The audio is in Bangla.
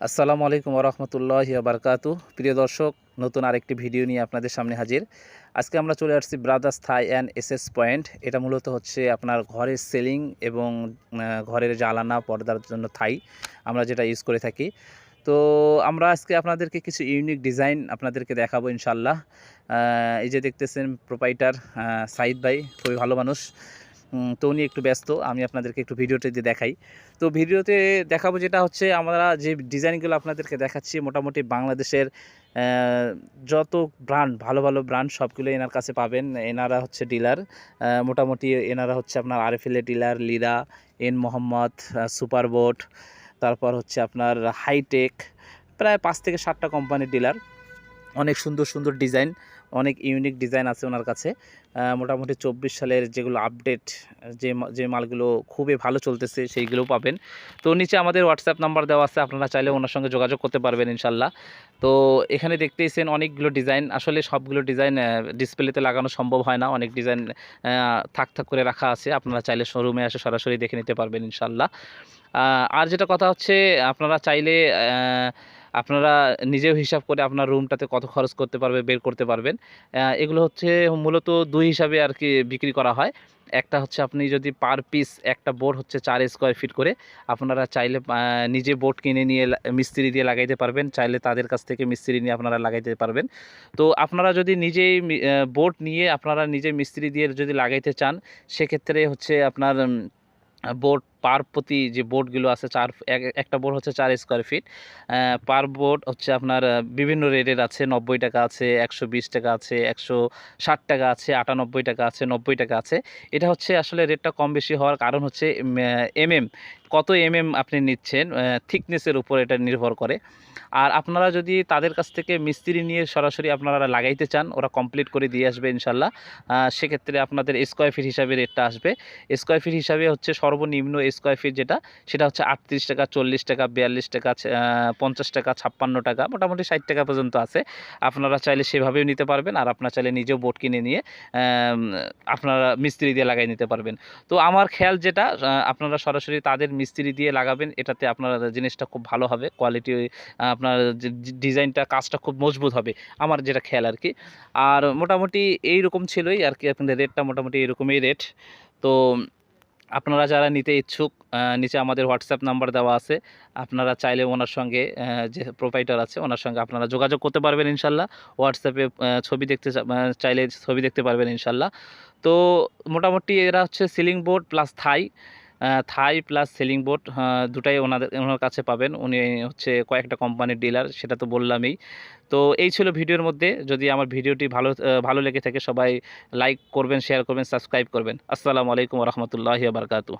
আসসালামু আলাইকুম রহমতুল্লাহ বারকাতু প্রিয় দর্শক, নতুন আরেকটি ভিডিও নিয়ে আপনাদের সামনে হাজির। আজকে আমরা চলে আসছি brothers Thai and SS point এটা মূলত হচ্ছে আপনার ঘরের সেলিং এবং ঘরের জ্বালানা পর্দার জন্য থাই আমরা যেটা ইউজ করে থাকি। তো আমরা আজকে আপনাদেরকে কিছু ইউনিক ডিজাইন আপনাদেরকে দেখাবো ইনশাল্লাহ এই যে দেখতেছেন প্রোপাইটার সাইদ ভাই, খুবই ভালো মানুষ। তো উনি একটু ব্যস্ত, আমি আপনাদেরকে একটু ভিডিওতে দিয়ে দেখাই। তো ভিডিওতে দেখাবো যেটা হচ্ছে, আমরা যে ডিজাইনগুলো আপনাদেরকে দেখাচ্ছি, মোটামুটি বাংলাদেশের যত ব্র্যান্ড, ভালো ভালো ব্র্যান্ড সবগুলো এনার কাছে পাবেন। এনারা হচ্ছে ডিলার মোটামুটি এনারা হচ্ছে আপনার আরএফএলের ডিলার, লিরা, এন মোহাম্মদ সুপার বোট তারপর হচ্ছে আপনার হাইটেক, প্রায় পাঁচ থেকে সাতটা কোম্পানির ডিলার। অনেক সুন্দর সুন্দর ডিজাইন, অনেক ইউনিক ডিজাইন আছে ওনার কাছে। মোটামুটি চব্বিশ সালের যেগুলো আপডেট, যে যে মালগুলো খুবই ভালো চলতেছে সেইগুলো পাবেন। তো নিচে আমাদের হোয়াটসঅ্যাপ নাম্বার দেওয়া আছে, আপনারা চাইলে ওনার সঙ্গে যোগাযোগ করতে পারবেন ইনশাল্লাহ। তো এখানে দেখতেইছেন অনেকগুলো ডিজাইন, আসলে সবগুলো ডিজাইন ডিসপ্লেতে লাগানো সম্ভব হয় না। অনেক ডিজাইন থাক থাক করে রাখা আছে, আপনারা চাইলে শোরুমে এসে সরাসরি দেখে নিতে পারবেন ইনশাল্লাহ। আর যেটা কথা হচ্ছে, আপনারা চাইলে আপনারা নিজেও হিসাব করে আপনার রুমটাতে কত খরচ করতে পারবে, বের করতে পারবেন। এগুলো হচ্ছে মূলত দুই হিসাবে আর কি বিক্রি করা হয়। একটা হচ্ছে আপনি যদি পার পিস একটা বোর্ড হচ্ছে চার স্কোয়ার ফিট করে, আপনারা চাইলে নিজে বোর্ড কিনে নিয়ে মিস্ত্রি দিয়ে লাগাইতে পারবেন। চাইলে তাদের কাছ থেকে মিস্ত্রি নিয়ে আপনারা লাগাইতে পারবেন। তো আপনারা যদি নিজেই বোর্ড নিয়ে আপনারা নিজে মিস্ত্রি দিয়ে যদি লাগাইতে চান, সেক্ষেত্রে হচ্ছে আপনার বোর্ড পার প্রতি যে বোর্ডগুলো আছে চার এক- একটা বোর্ড হচ্ছে চার স্কোয়ার ফিট পার বোর্ড হচ্ছে আপনার বিভিন্ন রেটের আছে, নব্বই টাকা আছে, একশো বিশ টাকা আছে, একশো ষাট টাকা আছে, আটানব্বই টাকা আছে, নব্বই টাকা আছে। এটা হচ্ছে আসলে রেটটা কম বেশি হওয়ার কারণ হচ্ছে এম কত এম এম আপনি নিচ্ছেন থিকনেসের উপর এটা নির্ভর করে। আর আপনারা যদি তাদের কাছ থেকে মিস্ত্রি নিয়ে সরাসরি আপনারা লাগাইতে চান, ওরা কমপ্লিট করে দিয়ে আসবে ইনশাল্লাহ। সেক্ষেত্রে আপনাদের স্কোয়ার ফিট হিসাবে রেটটা আসবে। স্কোয়ার ফিট হিসাবে হচ্ছে সর্বনিম্ন স্কোয়ার ফিট যেটা, সেটা হচ্ছে আটত্রিশ টাকা, চল্লিশ টাকা, বিয়াল্লিশ টাকা পঞ্চাশ টাকা, ছাপ্পান্ন টাকা, মোটামুটি ষাট টাকা পর্যন্ত আছে। আপনারা চাইলে সেভাবেও নিতে পারবেন, আর আপনারা চাইলে নিজেও বোর্ড কিনে নিয়ে আপনারা মিস্ত্রি দিয়ে লাগাই নিতে পারবেন। তো আমার খেয়াল যেটা আপনারা সরাসরি তাদের মিস্ত্রি দিয়ে লাগাবেন, এটাতে আপনার জিনিসটা খুব ভালো হবে কোয়ালিটি আপনার ডিজাইনটা, কাজটা খুব মজবুত হবে, আমার যেটা খেয়াল আর কি। আর মোটামুটি এই রকম ছিলই আর কি, আপনাদের রেটটা মোটামুটি এরকমই রেট। তো আপনারা যারা নিতে ইচ্ছুক নিচে আমাদের হোয়াটসঅ্যাপ নাম্বার দেওয়া আছে, আপনারা চাইলে ওনার সঙ্গে যে প্রোভাইডার আছে, ওনার সঙ্গে আপনারা যোগাযোগ করতে পারবেন ইনশাল্লাহ। হোয়াটসঅ্যাপে ছবি দেখতে চাইলে ছবি দেখতে পারবেন ইনশাল্লাহ। তো মোটামুটি এরা হচ্ছে ceiling board plus Thai Thai plus ceiling board দুটাই ওনাদের, ওনার কাছে পাবেন। উনি হচ্ছে কয়েকটা কোম্পানির ডিলার, সেটা তো বললামই। তো এই ছিল ভিডিওর মধ্যে। যদি আমার ভিডিওটি ভালো ভালো লেগে থাকে, সবাই লাইক করবেন, শেয়ার করবেন, সাবস্ক্রাইব করবেন। আসসালামু আলাইকুম রহমতুল্লাহ বারকাতু